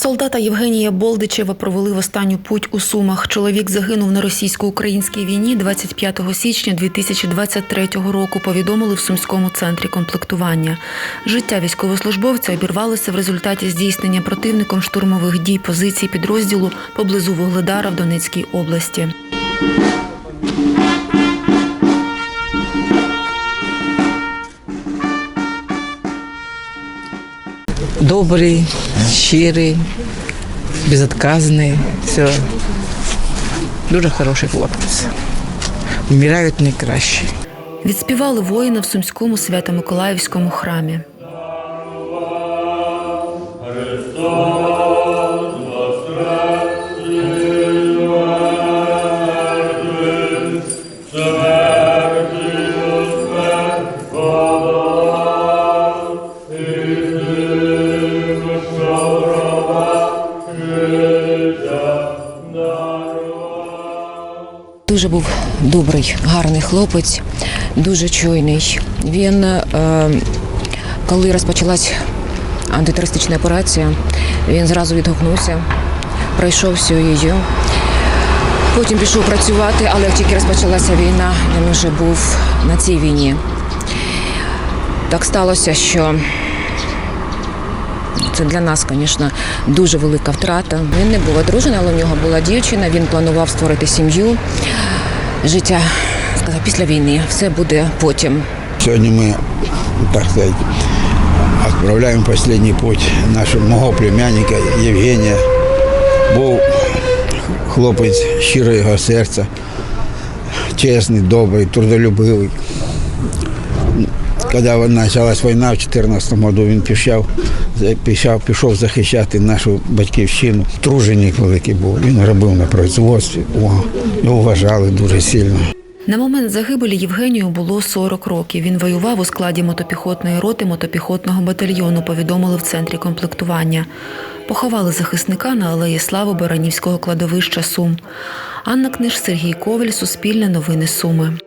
Солдата Євгенія Болдичева провели в останню путь у Сумах. Чоловік загинув на російсько-українській війні 25 січня 2023 року. Повідомили в сумському центрі комплектування. Життя військовослужбовця обірвалося в результаті здійснення противником штурмових дій позицій підрозділу поблизу Вугледара в Донецькій області. Добрий, щирий, безотказний. Все. Дуже хороший хлопець. Вмирають найкраще. Відспівали воїна в сумському свято-миколаївському храмі. Дуже був добрий, гарний хлопець, дуже чуйний. Він, е, коли розпочалась антитерористична операція, він зразу відгукнувся, пройшов всю її. Потім пішов працювати, але як тільки розпочалася війна, він вже був на цій війні. Так сталося, що це для нас, звісно, дуже велика втрата. Він не був одружений, але у нього була дівчина. Він планував створити сім'ю. Життя сказав, після війни все буде потім. Сьогодні ми, так сказати, відправляємо останній путь нашого мого племянника Євгенія. Був хлопець щирого серця, чесний, добрий, трудолюбивий. Коли почалась війна в 2014 році, він пішов, пішов, пішов захищати нашу батьківщину. Труженик великий був. Він робив на производстві, О, його вважали дуже сильно. На момент загибелі Євгенію було 40 років. Він воював у складі мотопіхотної роти мотопіхотного батальйону, повідомили в центрі комплектування. Поховали захисника на алеї Слави Баранівського кладовища Сум. Анна Книж, Сергій Коваль, Суспільне новини Суми.